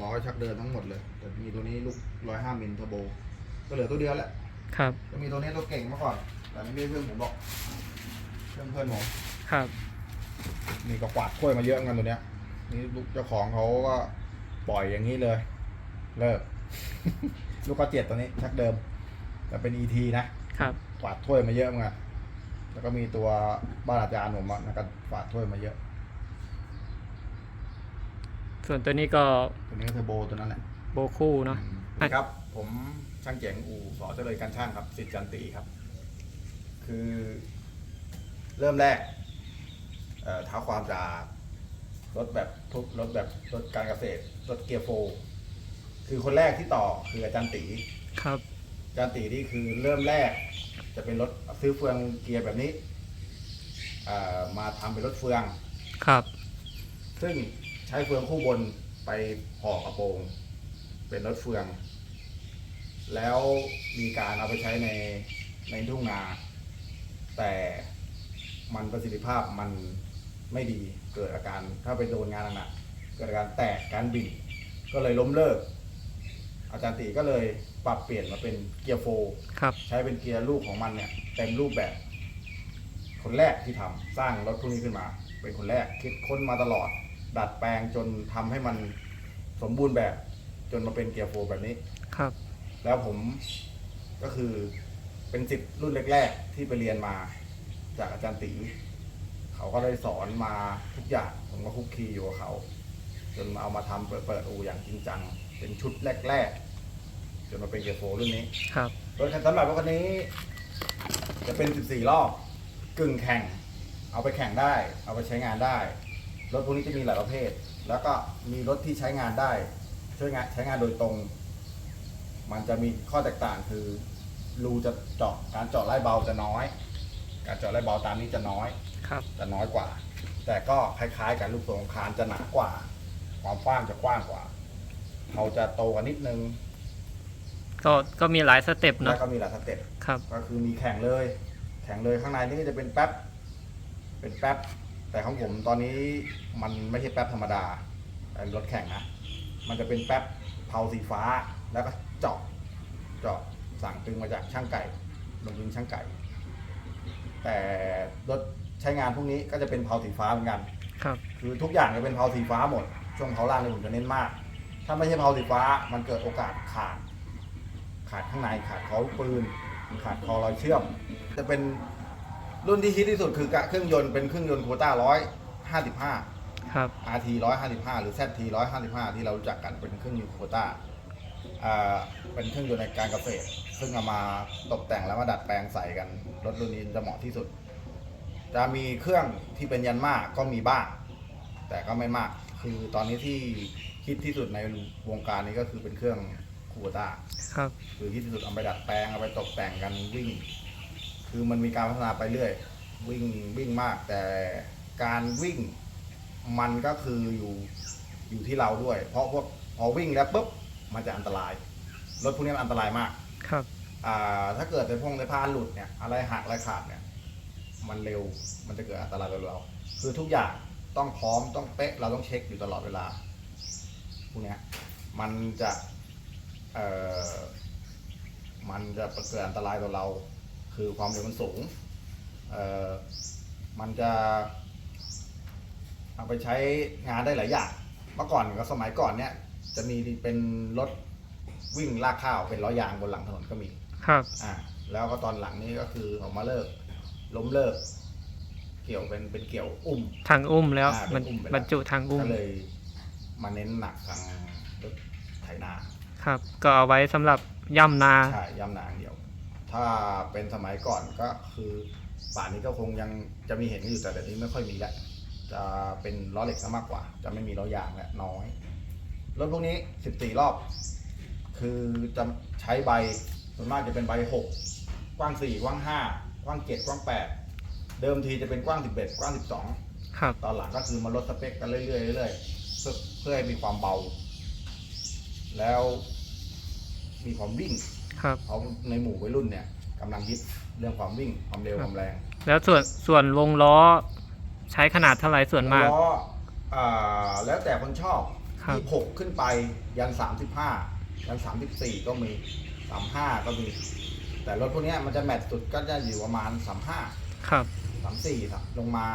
ล้อชักเดินทั้งหมดเลย แต่มีตัวนี้ลูกร้อยห้ามิลเทอร์โบ ก็เหลือตัวเดียวแหละ ครับ จะมีตัวนี้ตัวเก่งมาก่อน แต่นี่ไม่ใช่เพื่อนผมบอกเพื่อนเพื่อนผมครับ นี่ก็กวาดถ้วยมาเยอะเหมือนกันตัวเนี้ย นี่ลูกเจ้าของเขาก็ปล่อยอย่างนี้เลย เลิก ลูกกระเจ็ดตัวนี้ชักเดิม แต่เป็น ET นะครับ กวาดถ้วยมาเยอะเหมือนกันแล้วก็มีตัวบ้านอาจารย์ผมอะนะก็กวาดถ้วยมาเยอะ ส่วนตัวนี้ก็ตัวนี้ก็เทอร์โบตัวนั้นแหละโบคู่เนาะครับ ผมช่างเจ๋งอู่สอเจริญการช่างครับสิทธิ์จันตีครับ คือ เริ่มแรกเอ่อเท้าความจากรถแบบทุกรถแบบรถการเกษตรรถเกียร์โฟร์คือคนแรกที่ต่อคืออาจารย์ตี ครับอาจารย์ตีนี่คือเริ่มแรก จะเป็นรถซื้อเฟืองเกียร์แบบนี้เอ่อมาทำเป็นรถเฟือง ครับ ซึ่ง ใช้เฟืองคู่บนไปห่อกระโปรง เป็นรถเฟือง แล้วมีการเอาไปใช้ในในทุ่งนา แต่มันประสิทธิภาพมันไม่ดีเกิดอาการถ้าไปโดนงานหนักๆเกิดอาการแตกการบินก็เลยล้มเลิก อาจารย์ตีก็เลยปรับเปลี่ยนมาเป็นเกียร์โฟร์ครับ ใช้เป็นเกียร์ลูกของมันเนี่ยเต็มรูปแบบ คนแรกที่ทำสร้างรถพวกนี้ขึ้นมา เป็นคนแรกคิดค้นมาตลอด ดัดแปลงจนทำให้มันสมบูรณ์แบบจนมาเป็นเกียร์โฟร์แบบนี้ ครับ แล้วผมก็คือเป็นสิทธิ์รุ่นแรก ๆ ที่ไปเรียนมาจากอาจารย์ตีเขาก็ได้สอนมาทุกอย่างผมก็คุกคีอยู่กับเขา จนเอามาทำเปิดเปิดอูอย่างจริงจัง เป็นชุดแรก ๆ จนมาเป็นเกียร์โฟร์รุ่นนี้ ครับ รถคันสำหรับรถคันนี้ จะเป็น 14 รอบ กึ่งแข่ง เอาไปแข่งได้ เอาไปใช้งานได้ รถพวกนี้จะมีหลายประเภท แล้วก็มีรถที่ใช้งานได้ ช่วยงานใช้งานโดยตรง มันจะมีข้อแตกต่างคือรูจะเจาะการเจาะไล่เบาจะน้อย การเจาะไล่เบาตามนี้จะน้อย ครับจะน้อยกว่า แต่ก็คล้ายๆกับลูกโป่งคานจะหนากว่า ความกว้างจะกว้างกว่าเขาจะโตกว่านิดนึงก็ก็มีหลายสเต็ปแล้เนาะวก็มีหลายสเต็ป ครับ ก็คือมีแข่งเลย แข่งเลยข้างในนี่ก็จะเป็นแป๊บ เป็นแป๊บ แต่ของผมตอนนี้มันไม่ใช่แป๊บธรรมดาเป็นรถแข่งนะ มันจะเป็นแป๊บเผาสีฟ้าแล้วก็เจาะเจาะสั่งตึงมาจากช่างไก่ลงทุนช่างไก่ แต่รถใช้งานพวกนี้ก็จะเป็นเผาสีฟ้าเหมือนกัน ครับ คือทุกอย่างจะเป็นเผาสีฟ้าหมด ช่วงเผาล่างเลยผมจะเน้นมาก ถ้าไม่ใช่เผาสีฟ้ามันเกิดโอกาสขาด ขาดข้างในขาดเขาปืน ขาดคอรอยเชื่อม จะเป็น รุ่นที่ฮิตที่สุดคือกะเครื่องยนต์เป็นเครื่องยนต์โควต้าร้อยห้าสิบห้าครับ RT ร้อยห้าสิบห้าหรือ ZT ร้อยห้าสิบห้าที่เรารู้จักกันเป็นเครื่องยนต์โควต้าอ่าเป็นเครื่องยนต์ในการเกษตรซึ่งเอามาตกแต่งแล้วมาดัดแปลงใส่กันรถรุ่นนี้จะเหมาะที่สุด จะมีเครื่องที่เป็นยันมาก็มีบ้าง แต่ก็ไม่มาก คือตอนนี้ที่ฮิตที่สุดในวงการนี้ก็คือเป็นเครื่องโควต้าครับ คือที่สุดเอาไปดัดแปลงเอาไปตกแต่งกันวิ่ง คือมันมีการพัฒนาไปเรื่อย วิ่งวิ่งมาก แต่การวิ่งมันก็คืออยู่อยู่ที่เราด้วย เพราะพวกพอวิ่งแล้วปุ๊บมันจะอันตรายรถพวกนี้มันอันตรายมากครับอ่าถ้าเกิดในพงในพานหลุดเนี่ย อะไรหักอะไรขาดเนี่ย มันเร็วมันจะเกิดอันตรายกับเรา คือทุกอย่างต้องพร้อมต้องเป๊ะเราต้องเช็คอยู่ตลอดเวลาพวกเนี้ยมันจะเอ่อมันจะเกิดอันตรายต่อเรา คือความเร็วมันสูงเอ่อมันจะเอาไปใช้งานได้หลายอย่าง เมื่อก่อนก็สมัยก่อนเนี่ย จะมีเป็นรถวิ่งลากข้าวเป็นล้อยางบนหลังถนนก็มี ครับ อ่า แล้วก็ตอนหลังนี้ก็คือออกมาเลิก ล้มเลิก เกี่ยวเป็นเป็นเกี่ยวอุ้ม ทางอุ้มแล้วอ่าเป็นมันอุ้มไปแล้ว บรรจุทางอุ้มก็เลยมาเน้นหนักทางรถไถนา ครับ ก็เอาไว้สำหรับย่ำนา ใช่ย่ำนาอย่างเดียว ถ้าเป็นสมัยก่อนก็คือป่านนี้ก็คงยังจะมีเห็นอยู่แต่เดี๋ยวนี้ไม่ค่อยมีแล้วจะเป็นล้อเหล็กซะมากกว่า จะไม่มีล้อยางแล้วน้อยรถพวกนี้ 14 รอบ คือจะใช้ใบส่วนมากจะเป็นใบ 6 กว้าง 4 กว้าง 5 กว้าง 7 กว้าง 8 เดิมทีจะเป็นกว้าง 11 กว้าง 12 ครับ ตอนหลังก็คือมาลดสเปคกันเรื่อยๆเรื่อยๆเพื่อเพื่อให้มีความเบา แล้วมีความวิ่ง ครับเพราะในหมู่วัยรุ่นเนี่ยกำลังฮิตเรื่องความวิ่งความเร็วคครับวามแรงแล้วส่วนส่วนวงล้อใช้ขนาดเท่าไหร่ส่วนมาก ล้ออ่าแล้วแต่คนชอบคครับยี่หกขึ้นไปยันสามสิบห้ายันสามสิบสี่ก็มีสามห้าก็มี แต่รถพวกเนี้ยมันจะแมทสุดก็จะอยู่ประมาณสามห้า ครับ สามสี่ลงมา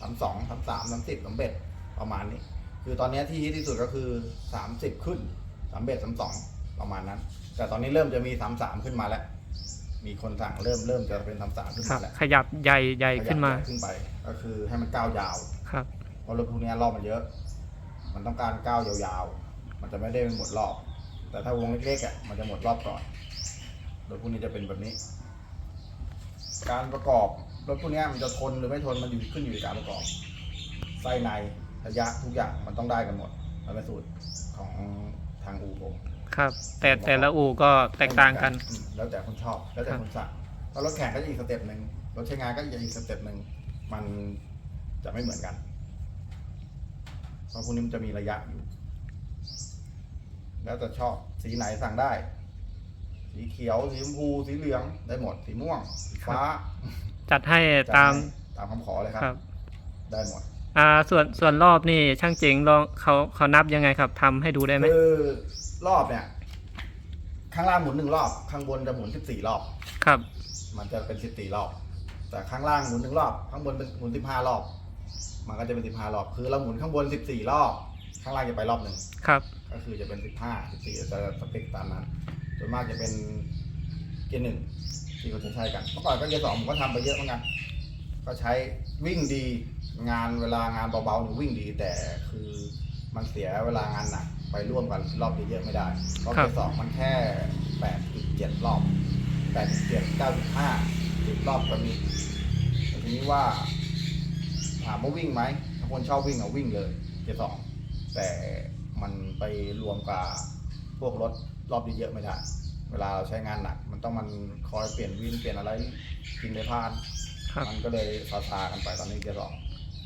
สามสองสามสามสามสิบสามเบ็ดประมาณนี้ คือตอนเนี้ยที่ฮิตที่สุดก็คือสามสิบขึ้นสามเบ็ดสามสองประมาณนั้น แต่ตอนนี้เริ่มจะมีสามสามขึ้นมาแล้ว มีคนสั่งเริ่มเริ่มจะเป็นสามสามขึ้นครัมาบแล้วขยับใหญ่ใหญ่ขึ้นมา ขยับขึ้นไป ก็คือให้มันก้าวยาว ครับ เพราะรถพวกเนี้ยรอบมันเยอะ มันต้องการก้าวยาวๆ มันจะไม่ได้หมดรอบ แต่ถ้าวงเล็กๆอะ มันจะหมดรอบก่อน รถพวกนี้จะเป็นแบบนี้ การประกอบรถพวกเนี้ยมันจะทนหรือไม่ทนมันอยู่ขึ้นอยู่กับการประกอบ ไส้ในระยะทุกอย่างมันต้องได้กันหมดมันเป็นสูตรของทางอูผม ครับ แต่แต่ละอู่ก็แตกต่างกัน อืมแล้วแต่คนชอบ แล้วแต่คนสั่งแล้วรถแข่งก็จะอีกสเต็ปหนึ่งรถใช้งานก็จะอีกสเต็ปหนึ่ง มันจะไม่เหมือนกัน เพราะพวกนี้มันจะมีระยะอยู่ แล้วแต่ชอบ สีไหนสั่งได้ สีเขียว สีชมพู สีเหลือง ได้หมด สีม่วง สีฟ้าจัดให้จัดตามให้ตามคำขอเลยครับครับได้หมด อ่าส่วนส่วนรอบนี่ช่างเจ๋งลองเขาเขานับยังไงครับทำให้ดูได้ไหมคือ รอบเนี่ย ข้างล่างหมุนหนึ่งรอบ ข้างบนจะหมุนสิบสี่รอบ ครับ มันจะเป็นสิบสี่รอบ แต่ข้างล่างหมุนหนึ่งรอบ ข้างบนเป็นหมุนสิบห้ารอบ มันก็จะเป็นสิบห้ารอบ คือเราหมุนข้างบนสิบสี่รอบ ข้างล่างจะไปรอบหนึ่ง ครับ ก็คือจะเป็นสิบห้าสิบสี่จะสเปคตามนั้นส่วนมากจะเป็นเกียร์หนึ่งที่เขาจะใช้กันเมื่อก่อนก็เกียร์สองผมก็ทำไปเยอะเหมือนกัน ก็ใช้วิ่งดีงานเวลางานเบาๆเนี่ยวิ่งดีแต่คือมันเสียเวลางานหนัก ไปร่วมกันรอบเยอะๆไม่ได้เพราะครัเกีบยร์สองมันแค่แปดจุดเจ็ดรอบแปดจุดเจ็ดเก้าจุดห้าสิบรอบก็มีแต่ทีนี้ว่าถามว่าวิ่งไหมถ้าคนชอบวิ่งเอาวิ่งเลยเกียร์สองแต่มันไปรวมกับพวกรถรอบเยอะๆไม่ได้ เวลาเราใช้งานหนัก มันต้องมันคอยเปลี่ยนวินเปลี่ยนอะไรกินในพานครับมันก็เลยซาซาๆกันไปตอนนี้เกียร์สอง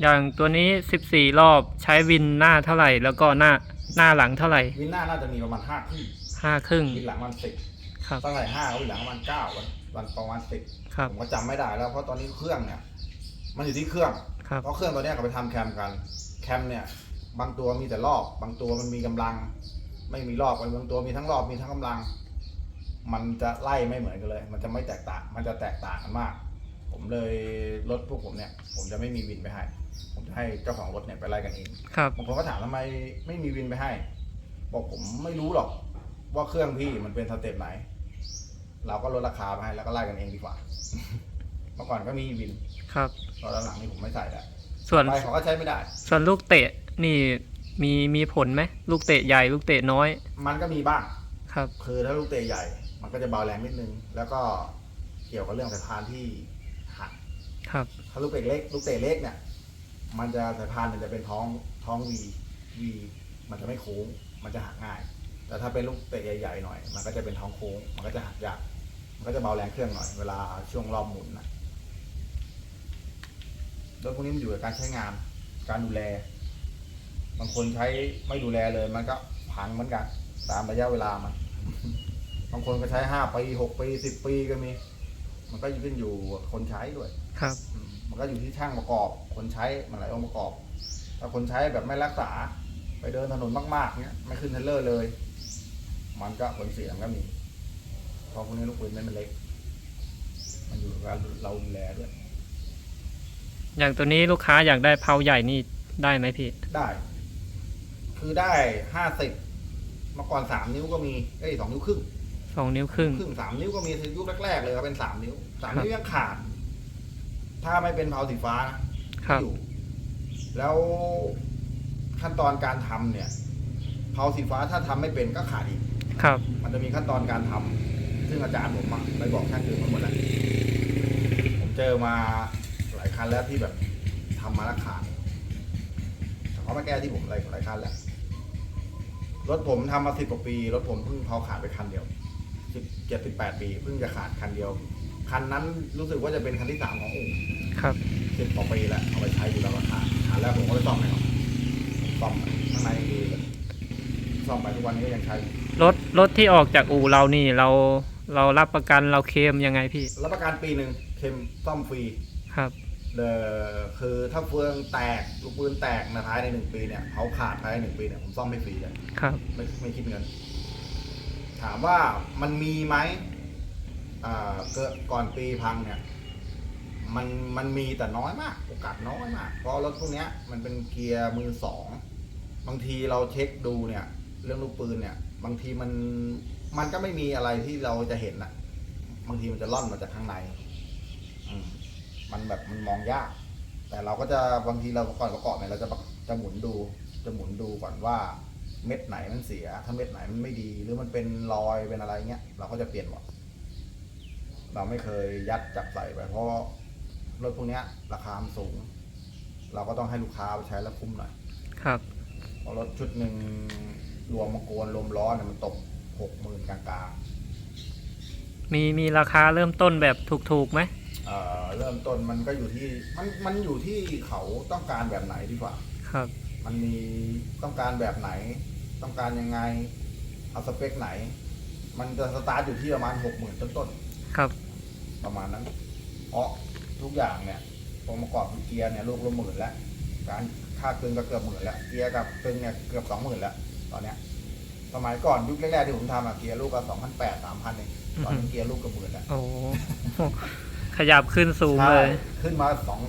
อย่างตัวนี้ 14 รอบใช้วินหน้าเท่าไหร่ แล้วก็หน้า หน้าหลังเท่าไหร่ วินหน้าน่าจะมีประมาณห้าครึ่งห้าครึ่ง วินหลังประมันสิบครับ ตั้งแต่ห้าวินหลังประมาณเก้าวันวันประมาณสิบครับ ผมก็จำไม่ได้แล้วเพราะตอนนี้เครื่องเนี่ย มันอยู่ที่เครื่อง ครับ เพราะเครื่องตัวเนี้ยก็ไปทำแคมกัน แคมเนี่ย บางตัวมีแต่รอบ บางตัวมันมีกำลัง ไม่มีรอบบางตัวมีทั้งรอบมีทั้งกำลัง มันจะไล่ไม่เหมือนกันเลย มันจะไม่แตกต่าง มันจะแตกต่างกันมาก ผมเลยรถพวกผมเนี่ย ผมจะไม่มีวินไปให้ ผมจะให้เจ้าของรถเนี่ยไปไล่กันเองครับ บางคนก็ถามทำไมไม่มีวินไปให้ บอกผมไม่รู้หรอก ว่าเครื่องพี่มันเป็นสเต็ปไหน เราก็ลดราคาไปให้แล้วก็ไล่กันเองดีกว่า เมื่อก่อนก็มีวินครับ ตอนหลังนี่ผมไม่ใส่แล้วส่วน ไปเขาก็ใช้ไม่ได้ ส่วนลูกเตะนี่มีมีผลไหมลูกเตะใหญ่ลูกเตะน้อยมันก็มีบ้าง ครับ คือถ้าลูกเตะใหญ่ มันก็จะเบาแรงนิดนึง แล้วก็เกี่ยวกับเรื่องสายพานที่หัก ครับ ถ้าลูกเตะเล็ก ลูกเตะเล็กเนี่ย มันจะสายพานมันจะเป็นท้องท้องวีวีมันจะไม่โค้ง มันจะหักง่าย แต่ถ้าเป็นลูกเตะใหญ่ๆหน่อย มันก็จะเป็นท้องโค้ง มันก็จะหักยาก มันก็จะเบาแรงเครื่องหน่อย เวลาช่วงรอบหมุนนะรถพวกนี้มันอยู่กับการใช้งาน การดูแล บางคนใช้ไม่ดูแลเลย มันก็พังเหมือนกัน ตามระยะเวลามัน บางคนก็ใช้ห้าปีหกปีสิบปีก็มี มันก็ขึ้นอยู่กับคนใช้ด้วย ครับอื มมันก็อยู่ที่ช่างประกอบ คนใช้มันหลายองค์ประกอบ ถ้าคนใช้แบบไม่รักษา ไปเดินถนนมากๆเนี้ยไม่ขึ้นเทรลเลอร์เลย มันก็ผลเสียมันก็มีเพราะพวกนี้ลูกปืนไม่มันเล็ก มันอยู่กับการเราดูแลด้วย อย่างตัวนี้ลูกค้าอยากได้เพาใหญ่นี่ได้ไหมพี่ ได้ คือได้ห้าสิบเมื่อก่อนสามนิ้วก็มี เอ้ยสองนิ้วครึ่งสองนิ้วครึ่ง ครึ่งสามนิ้วก็มียุคแรกๆเลยก็เป็นสามนิ้วสามครับนิ้วยังขาด ถ้าไม่เป็นเผาสีฟ้านะครับ อยู่ แล้วขั้นตอนการทำเนี่ย เผาสีฟ้าถ้าทำไม่เป็นก็ขาดอีก ครับ มันจะมีขั้นตอนการทำซึ่งอาจารย์ผมอะไปบอกช่างอื่นมาหมดแล้วผมเจอมาหลายคันแล้วที่แบบทำมาแล้วขาดแต่เขามาแก้ที่ผมหลายหลายคันแล้วรถผมทำมาสิบกว่าปี รถผมเพิ่งเผาขาดไปคันเดียวสิบเจ็ดสิบแปดปีเพิ่งจะขาดคันเดียว คันนั้นรู้สึกว่าจะเป็นคันที่สามของอู่ครับสิบกว่าปีแล้วเอาไปใช้อยู่แล้วก็ขาดขาดแล้วผมก็เลยซ่อมให้เขาซ่อมข้างในยังดีเลยซ่อมไปทุกวันนี้ก็ยังใช้อยู่รถรถที่ออกจากอู่เรานี่เราเรารับประกันเราเคลมยังไงพี่ รับประกันปีหนึ่งเค็มซ่อมฟรีครับเดอคือถ้าเฟืองแตกลูกปืนแตกนะภายในหนึ่งปีเนี่ยเขาขาดภายในหนึ่งปีเนี่ยผมซ่อมให้ฟรีเลยครับ ไม่ไม่คิดเงิน ถามว่ามันมีไหมอ่า เกิดก่อนปีพังเนี่ย มันมันมีแต่น้อยมาก โอกาสน้อยมาก เพราะรถพวกเนี้ยมันเป็นเกียร์มือสองบางทีเราเช็คดูเนี่ย เรื่องลูกปืนเนี่ย บางทีมันมันก็ไม่มีอะไรที่เราจะเห็นนะบางทีมันจะล่อนมาจากข้างในอืมมันแบบมันมองยาก แต่เราก็จะบางทีเราก่อนประกอบเนี่ยเราจะจะหมุนดู จะหมุนดูก่อนว่าเม็ดไหนมันเสีย ถ้าเม็ดไหนมันไม่ดี หรือมันเป็นรอยเป็นอะไรเงี้ย เราก็จะเปลี่ยนหมด เราไม่เคยยัดจับใส่ไปเพราะรถพวกเนี้ยราคามันสูง เราก็ต้องให้ลูกค้าไปใช้แล้วคุ้มหน่อย ครับเพราะรถชุดหนึ่งรวมมาโกนรวมล้อเนี่ยมันตกหกหมื่นกลางมีมีราคาเริ่มต้นแบบถูกๆไหมๆเอ่อเริ่มต้นมันก็อยู่ที่มันมันอยู่ที่เขาต้องการแบบไหนดีกว่า ครับ มันมีต้องการแบบไหน ต้องการยังไงเอาสเปคไหน มันจะสตาร์ทอยู่ที่ประมาณหกหมื่นต้นครับๆ ประมาณนั้น เพราะทุกอย่างเนี่ยองค์ประกอบเกียร์เนี่ยลูกละหมื่นแล้วการค่าเกินก็เกือบหมื่นแล้วเกียร์กับเกินเนี่ยเกือบสองหมื่นแล้วตอนเนี้ยสมัยก่อนยุคแรกๆที่ผมทำอะเกียร์ลูกก็สองพันแปดสามพันเองตอนนี้เกียร์ลูกก็หมื่นแล้วโอ้ขยับขึ้นสูงเลยใช่ขึ้นมาสอง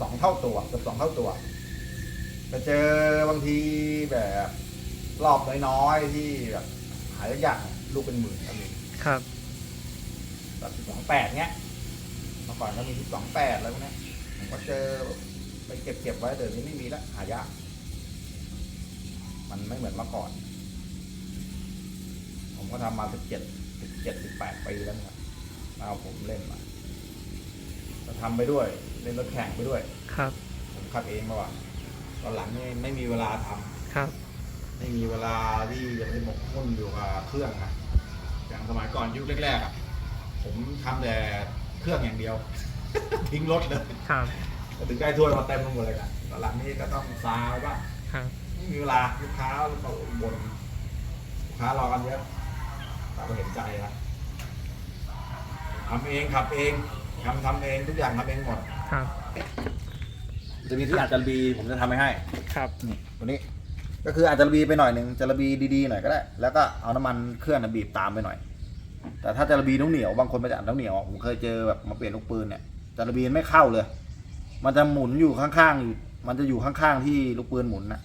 สองเท่าตัวเกือบสองเท่าตัวไปเจอบางทีแบบรอบน้อยๆที่แบบหายากๆลูกเป็นหมื่นก็มีครับ แบบสิบสองแปดเนี้ยเมื่อก่อนก็มีสิบสองแปดอะไรพวกเนี้ยผมก็เจอไปเก็บเก็บไว้เดี๋ยวนี้ไม่มีแล้วหายากมันไม่เหมือนเมื่อก่อน ผมก็ทำมาสิบเจ็ดสิบเจ็ดสิบแปดปีแล้วนะครับเอาผมเล่นมาก็ทำไปด้วย เล่นรถแข่งไปด้วย ครับ ผมขับเองมาว่ะตอนหลังนี่ไม่มีเวลาทำครับ ไม่มีเวลาที่จะไปหมกมุ่นอยู่กับเครื่องนะอย่างสมัยก่อนยุคแรกๆอะ ผมทำแต่เครื่องอย่างเดียว ทิ้งรถเลยครับแต่ถึงได้ถ้วยมาเต็มไปหมดเลยกันตอนหลังนี้ก็ต้องซาไปบ้างครับไม่มีเวลาลูกค้าเราบนลูกค้ารอกันเยอะเราก็เห็นใจนะทำเองขับเองทำทำเองทุกอย่างทำเองหมดครับ จะมีที่อาจจะบีผมจะทำให้ให้ครับนี่ตัวนี้ ก็คืออาจจะบีไปหน่อยหนึ่งจะระบีดีๆหน่อยก็ได้ แล้วก็เอาน้ำมันเครื่องน่ะบีบตามไปหน่อย แต่ถ้าจะระบีน้ำเหนียวบางคนไปจัดน้ำเหนียวผมเคยเจอแบบมาเปลี่ยนลูกปืนเนี่ยจะระบีไม่เข้าเลย มันจะหมุนอยู่ข้างๆอยู่มันจะอยู่ข้างๆที่ลูกปืนหมุนนะ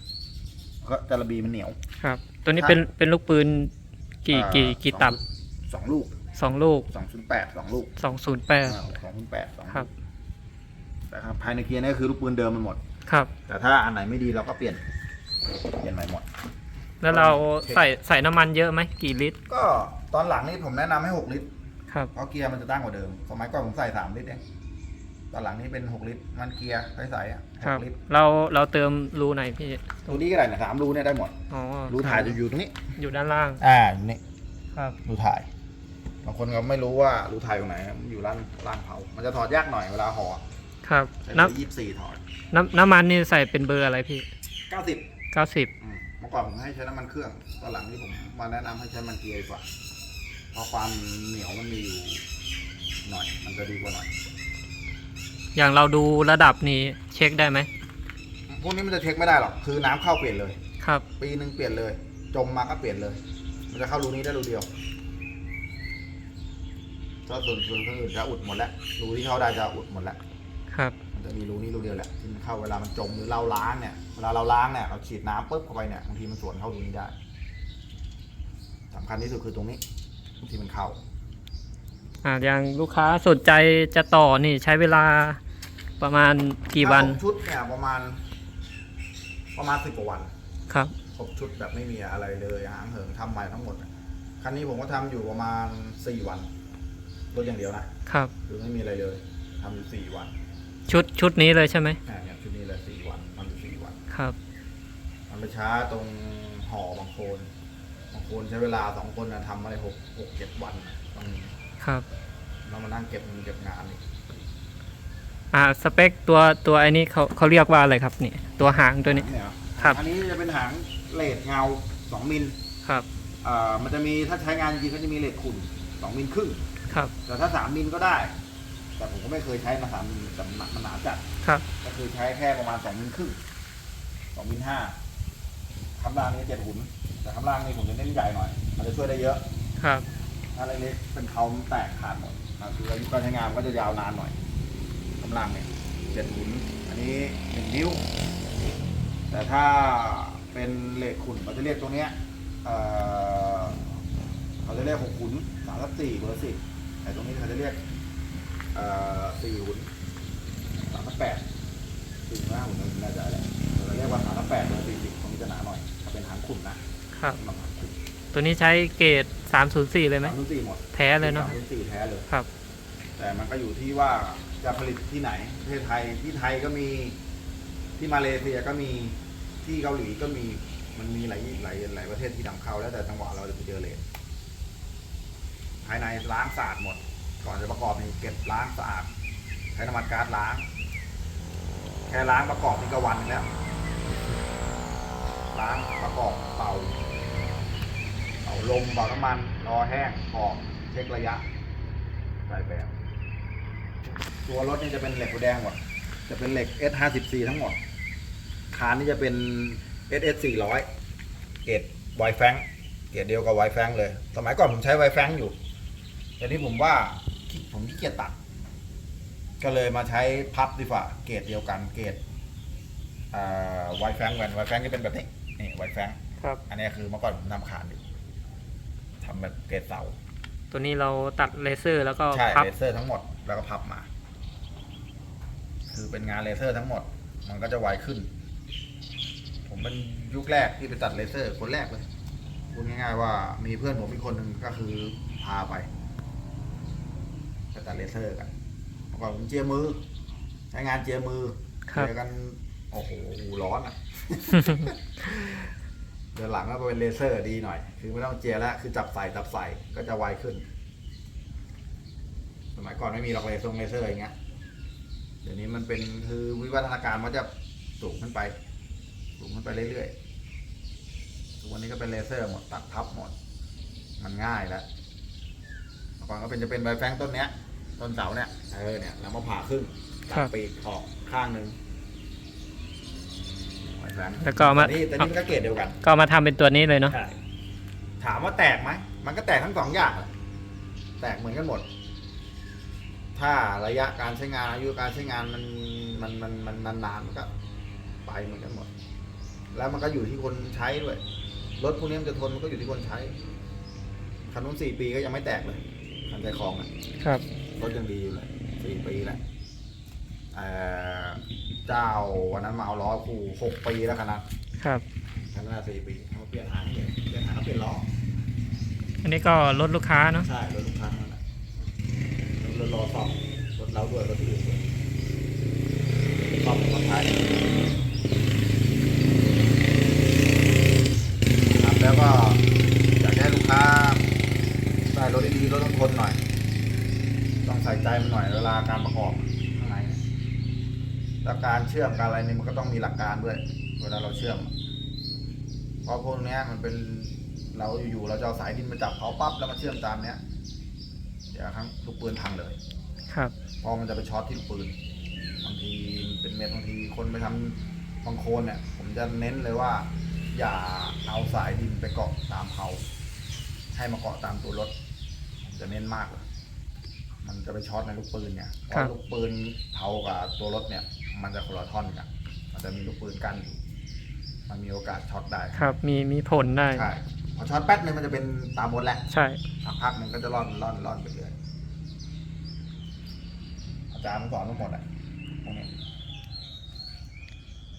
ก็จะระบีมันเหนียว ครับ ตัวนี้เป็นเป็นลูกปืนกี่กี่กี่ตับสองลูกสองลูกสองศูนย์แปดสองลูกสองศูนย์แปดสองศูนย์แปดสองครับ แต่ครับภายในเกียร์นี่คือลูกปืนเดิมมันหมด ครับ แต่ถ้าอันไหนไม่ดีเราก็เปลี่ยน เปลี่ยนใหม่หมด แล้วเราใส่ใส่น้ำมันเยอะไหมกี่ลิตร ก็ ตอนหลังนี่ผมแนะนำให้หกลิตร ครับ เพราะเกียร์มันจะตั้งกว่าเดิม สมัยก่อนผมใส่สามลิตรเอง ตอนหลังนี่เป็นหกลิตร มันเกียร์ใสๆอะหครับกลิตรเราเราเติมรูไหนพี่รูนี้ก็ได้นะสามรูเนี่ยได้หมด อ๋อรูถ่ายจะอยู่ตรงนี้ อยู่ด้านล่าง อ่าอยู่นี่ ครับ รูถ่าย บางคนก็ไม่รู้ว่ารูถ่ายตรงไหนมันอยู่ล่างล่างเผา มันจะถอดยากหน่อยเวลาห่อครับ ใช้น้เบอร์ยี่สิบสี่ถอดำน้ำน้ำมันนี่ใส่เป็นเบอร์อะไรพี่เก้าสิบเก้าสิบเมื่อก่อนผมให้ใช้น้ำมันเครื่อง ตอนหลังนี่ผมมาแนะนำให้ใช้มันเกียร์ดีกว่า เพราะความเหนียวมันมีอยู่หน่อย มันจะดีกว่าหน่อย อย่างเราดูระดับนี้เช็คได้ไหมพวกนี้มันจะเช็คไม่ได้หรอก คือน้ำเข้าเปลี่ยนเลย ครับ ปีหนึ่งเปลี่ยนเลย จมมาก็เปลี่ยนเลย มันจะเข้ารูนี้ได้รูเดียวถ้าส่วนส่วนอื่นจะอุดหมดแล้ว รูที่เข้าได้จะอุดหมดแล้ว ครับ มันจะมีรูนี้รูเดียวแหละที่มันเข้าเวลามันจมหรือเราล้างเนี่ย เวลาเราล้างเนี่ยเราฉีดน้ำปุ๊บเข้าไปเนี่ยบางทีมันสวนเข้ารูนี้ได้สำคัญที่สุดคือตรงนี้ บางทีมันเข้าอ่าอย่างลูกค้าสนใจจะต่อนี่ใช้เวลาประมาณกี่วัน ถ้าครบชุดเนี่ยประมาณ ประมาณสิบกว่าวันครับ ครบชุดแบบไม่มีอะไรเลยหางเหิงทำใหม่ทั้งหมดอะคันนี้ผมก็ทำอยู่ประมาณสี่วันรถอย่างเดียวนะครับ คือไม่มีอะไรเลยทำอยู่สี่วันชุดชุดนี้เลยใช่ไหมอ่าเนี่ยชุดนี้เลยสี่วันทำอยู่สี่วัน ครับ มันไปช้าตรงห่อบางโคนบางโคนใช้เวลาสองคนนะทำมาได้หกหกเจ็ดวันน่ะต้องครับต้องมานั่งเก็บเงินเก็บงานอีกอ่าสเปคตัวตัวไอ้นี้เขาเขาเรียกว่าอะไรครับนี่ตัวหางตัวนี้ เนี่ยเหอครับ อันนี้จะเป็นหางเลดเงาสองมิลครับอ่ามันจะมีถ้าใช้งานจริงๆก็จะมีเลดขุ่นสองมิลครึ่ง ครับแต่ถ้าสามมิลก็ได้ แต่ผมก็ไม่เคยใช้มาสามมิลแต่มันหนักมันหนาจัด ครับก็คือใช้แค่ประมาณสองมิลครึ่งสองมิลห้าคำล่างนี่เจ็ดหุ่น แต่คำล่างนี่ผมจะเน้นใหญ่หน่อย มันจะช่วยได้เยอะ ครับ ถ้าเล็กๆเป็นเขาแตกขาดหมดอะคืออายุการใช้งานมันก็จะยาวนานหน่อยคำล่างเนี่ยเจ็ดหุ่นอันนี้หนึ่งนิ้ว แต่ถ้าเป็นเหล็กขุ่นเราจะเรียกตรงเนี้ยเอ่อเขาจะเรียกหกหุ่นสามทับสี่เบอร์สิบแต่ตรงนี้เขาจะเรียกเอ่อสี่หุ่นสามทับแปดสี่ห้าหุ่นเราน่าจะอะไร ครับสำหรับหางขุ่นตัวนี้ใช้เกรด304 เลยไหม สามทับสี่หมดแท้เลยเนาะ สามทับสี่แท้เลย ครับ แต่มันก็อยู่ที่ว่าจะผลิตที่ไหนประเทศไทยที่ไทยก็มีที่มาเลเซียก็มีที่เกาหลีก็มีมันมีหลายหลายหลายประเทศที่นำเข้าแล้วแต่จังหวะเราจะไปเจอเลทภายในล้างสะอาดหมด ก่อนจะประกอบนี่เก็บล้างสะอาดใช้น้ำมันก๊าซล้าง แค่ล้างประกอบนี่ก็วันหนึงแล้วล้างประกอบเป่าเป่า ลมเป่าน้ำมันรอแห้งกรอกเช็คระยะหลายแบบตัวรถนี่จะเป็นเหล็กหัวแดงหมด จะเป็นเหล็ก S 5 4 ทั้งหมด คานนี่จะเป็น SS 400 เกรดไวแฟงเกรดเดียวกับไวแฟงเลย สมัยก่อนผมใช้ไวแฟงอยู่แต่นี้ผมว่าขี้ผมขี้เกียจตัด ก็เลยมาใช้พับดีกว่าเกรดเดียวกันเกรดไวแฟงกันไวแฟงจะเป็นแบบนี้นี่ไวแฟงครับ อันนี้คือเมื่อก่อนผมทำคานอยู่ ทำแบบเกรดเสาตัวนี้เราตัดเลเซอร์แล้วก็ใช่พับเลเซอร์ทั้งหมดแล้วก็พับมา คือเป็นงานเลเซอร์ทั้งหมด มันก็จะไวขึ้น ผมเป็นยุคแรกที่ไปตัดเลเซอร์ คนแรกเลยพูดง่ายๆว่ามีเพื่อนผมอีกคนหนึ่งก็คือพาไปไปตัดเลเซอร์กันเมื่อก่อนผมเจียมือใช้งานเจียมือครับ เจียกันโอ้โหร้อนอะ เดี๋ยวหลังก็เป็นเลเซอร์ดีหน่อย คือไม่ต้องเจียแล้ว คือจับใส่จับใส่ก็จะไวขึ้น สมัยก่อนไม่มีหรอกเลเซอร์เลเซอร์อย่างเงี้ย เดี๋ยวนี้มันเป็นคือวิวัฒนาการมันจะสูงขึ้นไป สูงขึ้นไปเรื่อยๆทุกวันนี้ก็เป็นเลเซอร์หมดตัดทับหมด มันง่ายแล้วเมื่อก่อนก็เป็นจะเป็นใบแฟงต้นเนี้ย ต้นเสาเนี่ย เออเนี่ย แล้วมาผ่าครึ่งตัครัดบปีกออกข้างหนึ่ง ใบแฟงแล้วก็เอามา แต่นี่แต่นี่มันก็เกรดเดียวกันก็เอามาทำเป็นตัวนี้เลยเนาะ ใช่ถามว่าแตกไหมมันก็แตกทั้งสองอย่างแหละแตกเหมือนกันหมด ถ้าระยะการใช้งานอายุการใช้งานมันมันมันมันมันนานๆมันก็ไปเหมือนกันหมด แล้วมันก็อยู่ที่คนใช้ด้วยรถพวกนี้มันจะทนมันก็อยู่ที่คนใช้คันนู้นสี่ปีก็ยังไม่แตกเลยคันใจคลองอะครับ รถยังดีอยู่เลยสี่ปีแล้ว เอ่อเจ้าวันนั้นมาเอาล้อคู่หกปีแล้วคันนั้นครับคันนั้นสี่ปีเขาเปลี่ยนหางเนี่ยเปลี่ยนหางเปลี่ยนล้ออันนี้ก็รถลูกค้าเนาะใช่รถลูกค้านั่นแหละรถรอซ่อมรถเราด้วยรถที่อื่นด้วยซ่อมคนไทยครับแล้วก็อยากให้ลูกค้าได้รถดีๆรถต้องทนหน่อย ต้องใส่ใจมันหน่อยเวลาการประกอบข้างในเนี่ยแล้วการเชื่อมการอะไรนี่มันก็ต้องมีหลักการด้วย เวลาเราเชื่อม เพราะพวกเนี้ยมันเป็นเราอยู่ๆเราจะเอาสายดินมาจับเขาปั๊บแล้วมาเชื่อมตามเนี้ยเดี๋ยวครั้งลูกปืนพังเลย ครับเพราะมันจะไปช็อตที่ลูกปืนบางทีเป็นเม็ดบางทีคนไปทำบางโคนเนี่ย ผมจะเน้นเลยว่า อย่าเอาสายดินไปเกาะตามเขาให้มาเกาะตามตัวรถผมจะเน้นมากเลยมันจะไปช็อตในลูกปืนเนี่ยเพครับราะลูกปืนเทากับตัวรถเนี่ย มันจะคนละท่อนกันมันจะมีลูกปืนกั้นอยู่มันมีโอกาสช็อตได้ครับ มีมีผลได้ใช่พอช็อตแป๊บนึงมันจะเป็นตามบนแหละใช่สักพักหนึ่งก็จะร่อนร่อนร่อนไปเรื่อยอาจารย์สอนทั้งหมดอะพวกนี้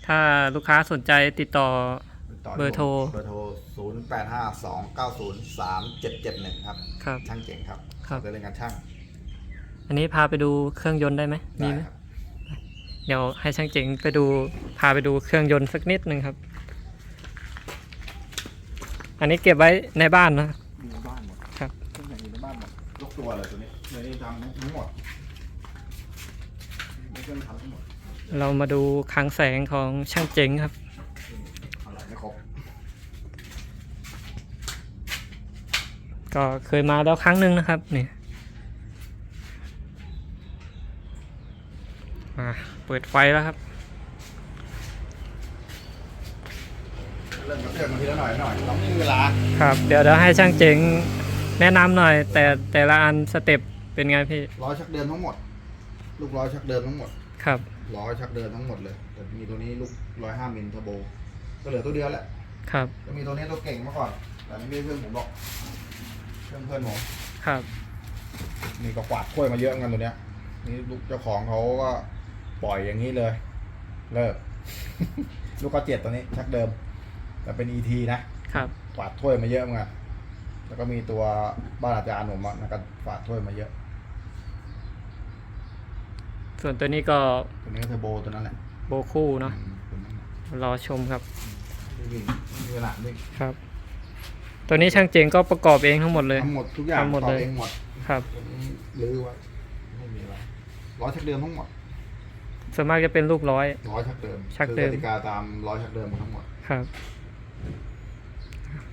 ถ้าลูกค้าสนใจติดต่อติดต่อเบอร์โทร เบอร์โทรศูนย์แปดห้าสองเก้าศูนย์สามเจ็ดเจ็ดหนึ่งครับครับ ช่างเก่งครับครับจะเล่นงานช่าง อันนี้พาไปดูเครื่องยนต์ได้ไหมมีได้ไหมครับ เดี๋ยวให้ช่างเจ๋งไปดูพาไปดูเครื่องยนต์สักนิดหนึ่งครับ อันนี้เก็บไว้ในบ้านนะ อยู่ในบ้านหมดครับ เครื่องแต่งอยู่ในบ้านหมดยกตัวเลยตัวนี้เลยนี่ทำทั้งหมดไม่เครื่องทำทั้งหมดเรามาดูคลังแสงของช่างเจ๋งครับ อะไรไม่ครบก็เคยมาแล้วครั้งหนึ่งนะครับนี่ เปิดไฟแล้วครับ เริ่มกระเทือนมาทีละหน่อยหน่อยเราไม่มีเวลาครับ เดี๋ยวเดี๋ยวให้ช่างเจ๋งแนะนำหน่อย แต่แต่ละอันสเต็ปเป็นไงพี่ร้อยชักเดิมทั้งหมด ลูกร้อยชักเดิมทั้งหมดครับร้อยชักเดิมทั้งหมดเลย แต่มีตัวนี้ลูกร้อยห้ามิลเทอร์โบ ก็เหลือตัวเดียวแหละครับจะมีตัวนี้ตัวเก่งมาก่อนแต่นี่ไม่ใช่เพื่อนผมหรอกเพื่อนเพื่อนผมครับ นี่ก็กวาดถ้วยมาเยอะเหมือนกันตัวเนี้ยนี่ลูกเจ้าของเขาก็ ปล่อยอย่างนี้เลย เลิก ลูกก็เจ็ดตัวนี้ ชักเดิม แต่เป็น ET นะครับกวาดถ้วยมาเยอะเหมือนกันแล้วก็มีตัวบ้านอาจารย์ผมอะนะก็กวาดถ้วยมาเยอะ ส่วนตัวนี้ก็ตัวนี้ก็เทอร์โบตัวนั้นแหละโบคู่เนาะอืมตัวนั้นแหละรอชมครับวิ่งมีเวลาวิ่งครับ ตัวนี้ช่างเจ๋งก็ประกอบเองทั้งหมดเลย ทำหมดทุกอย่างทำหมดต่อเลย เองหมดครับ ตัวนี้รื้อไว้ไม่มีอะไรร้อยชักเดิมทั้งหมด ส่วนมากจะเป็นลูกร้อย ร้อยชักเดิมชักเดิม คือกติกาตามร้อยชักเดิมทั้งหมด ครับ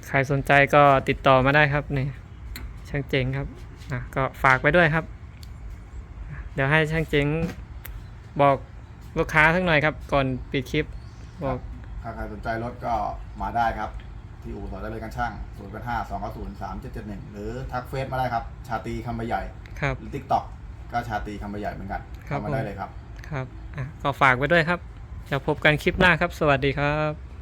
ใครสนใจก็ติดต่อมาได้ครับนี่ช่างเจ๋งครับอะก็ฝากไว้ด้วยครับ เดี๋ยวให้ช่างเจ๋งบอกลูกค้าสักหน่อยครับ ก่อนปิดคลิป บอกถ้าใครสนใจรถก็มาได้ครับ ที่อู่สอนได้เลยกันช่างศูนย์แปดห้าสองเก้าศูนย์สามเจ็ดเจ็ดหนึ่งหรือทักเฟซมาได้ครับ ชาตรีคำใบใหญ่ครับ หรือทิกต็อกก็ชาตรีคำใบใหญ่เหมือนกันครับ เข้ามาได้ผมเลยครับ ครับอะ ก็ฝากไว้ด้วยครับจะพบกันคลิปหน้าครับ สวัสดีครับ